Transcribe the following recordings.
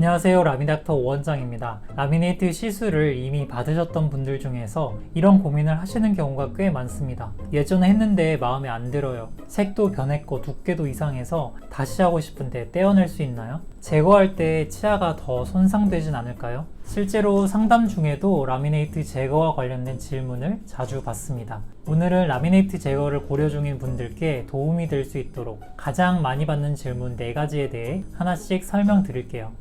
안녕하세요 라미닥터 오원장입니다. 라미네이트 시술을 이미 받으셨던 분들 중에서 이런 고민을 하시는 경우가 꽤 많습니다. 예전에 했는데 마음에 안 들어요. 색도 변했고 두께도 이상해서 다시 하고 싶은데 떼어낼 수 있나요? 제거할 때 치아가 더 손상되진 않을까요? 실제로 상담 중에도 라미네이트 제거와 관련된 질문을 자주 받습니다. 오늘은 라미네이트 제거를 고려 중인 분들께 도움이 될 수 있도록 가장 많이 받는 질문 4가지에 대해 하나씩 설명드릴게요.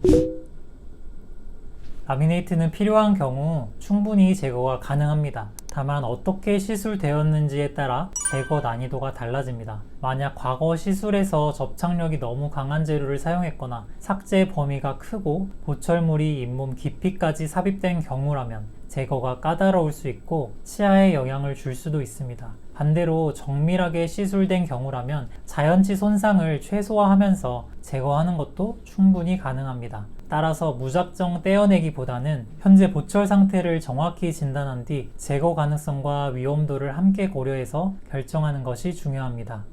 라미네이트는 필요한 경우 충분히 제거가 가능합니다. 다만 어떻게 시술되었는지에 따라 제거 난이도가 달라집니다. 만약 과거 시술에서 접착력이 너무 강한 재료를 사용했거나 삭제 범위가 크고 보철물이 잇몸 깊이까지 삽입된 경우라면 제거가 까다로울 수 있고 치아에 영향을 줄 수도 있습니다. 반대로 정밀하게 시술된 경우라면 자연치 손상을 최소화하면서 제거하는 것도 충분히 가능합니다. 따라서 무작정 떼어내기보다는 현재 보철 상태를 정확히 진단한 뒤 제거 가능성과 위험도를 함께 고려해서 결정하는 것이 중요합니다.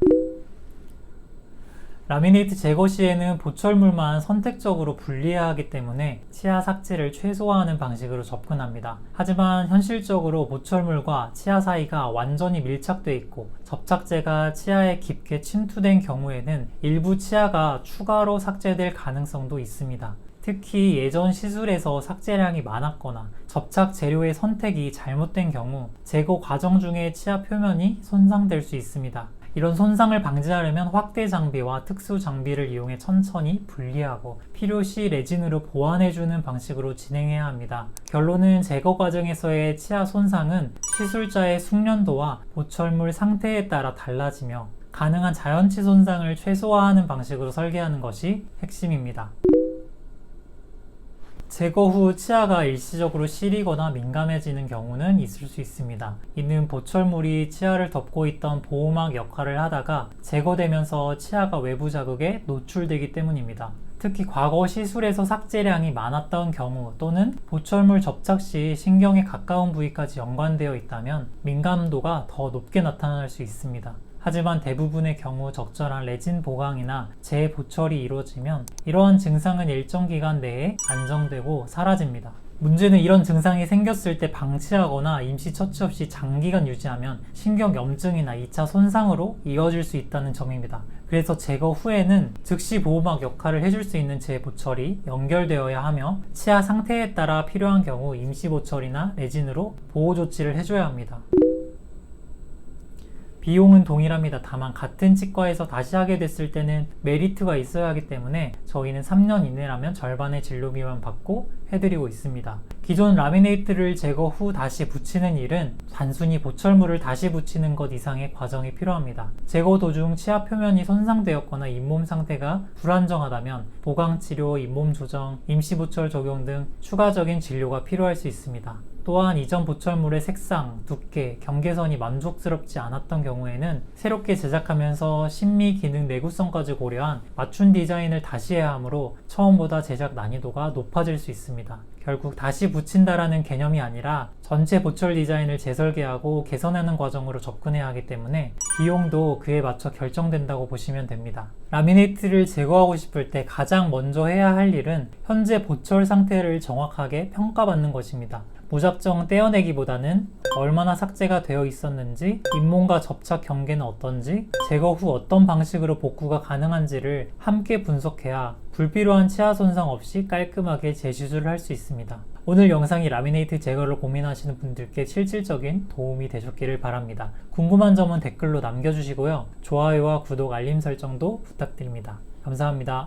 라미네이트 제거 시에는 보철물만 선택적으로 분리해야 하기 때문에 치아 삭제를 최소화하는 방식으로 접근합니다. 하지만 현실적으로 보철물과 치아 사이가 완전히 밀착돼 있고 접착제가 치아에 깊게 침투된 경우에는 일부 치아가 추가로 삭제될 가능성도 있습니다. 특히 예전 시술에서 삭제량이 많았거나 접착 재료의 선택이 잘못된 경우 제거 과정 중에 치아 표면이 손상될 수 있습니다. 이런 손상을 방지하려면 확대 장비와 특수 장비를 이용해 천천히 분리하고 필요시 레진으로 보완해주는 방식으로 진행해야 합니다. 결론은 제거 과정에서의 치아 손상은 시술자의 숙련도와 보철물 상태에 따라 달라지며 가능한 자연치 손상을 최소화하는 방식으로 설계하는 것이 핵심입니다. 제거 후 치아가 일시적으로 시리거나 민감해지는 경우는 있을 수 있습니다. 이는 보철물이 치아를 덮고 있던 보호막 역할을 하다가 제거되면서 치아가 외부 자극에 노출되기 때문입니다. 특히 과거 시술에서 삭제량이 많았던 경우 또는 보철물 접착 시 신경에 가까운 부위까지 연관되어 있다면 민감도가 더 높게 나타날 수 있습니다. 하지만 대부분의 경우 적절한 레진 보강이나 재보철이 이루어지면 이러한 증상은 일정 기간 내에 안정되고 사라집니다. 문제는 이런 증상이 생겼을 때 방치하거나 임시 처치 없이 장기간 유지하면 신경염증이나 2차 손상으로 이어질 수 있다는 점입니다. 그래서 제거 후에는 즉시 보호막 역할을 해줄 수 있는 재보철이 연결되어야 하며 치아 상태에 따라 필요한 경우 임시 보철이나 레진으로 보호 조치를 해줘야 합니다. 비용은 동일합니다. 다만 같은 치과에서 다시 하게 됐을 때는 메리트가 있어야 하기 때문에 저희는 3년 이내라면 절반의 진료비만 받고 해드리고 있습니다. 기존 라미네이트를 제거 후 다시 붙이는 일은 단순히 보철물을 다시 붙이는 것 이상의 과정이 필요합니다. 제거 도중 치아 표면이 손상되었거나 잇몸 상태가 불안정하다면 보강 치료, 잇몸 조정, 임시 보철 적용 등 추가적인 진료가 필요할 수 있습니다. 또한 이전 보철물의 색상, 두께, 경계선이 만족스럽지 않았던 경우에는 새롭게 제작하면서 신미, 기능, 내구성까지 고려한 맞춤 디자인을 다시 해야 하므로 처음보다 제작 난이도가 높아질 수 있습니다. 결국 다시 붙인다라는 개념이 아니라 전체 보철 디자인을 재설계하고 개선하는 과정으로 접근해야 하기 때문에 비용도 그에 맞춰 결정된다고 보시면 됩니다. 라미네이트를 제거하고 싶을 때 가장 먼저 해야 할 일은 현재 보철 상태를 정확하게 평가받는 것입니다. 무작정 떼어내기보다는 얼마나 삭제가 되어 있었는지, 잇몸과 접착 경계는 어떤지, 제거 후 어떤 방식으로 복구가 가능한지를 함께 분석해야 불필요한 치아 손상 없이 깔끔하게 재시술을 할 수 있습니다. 오늘 영상이 라미네이트 제거를 고민하시는 분들께 실질적인 도움이 되셨기를 바랍니다. 궁금한 점은 댓글로 남겨주시고요. 좋아요와 구독, 알림 설정도 부탁드립니다. 감사합니다.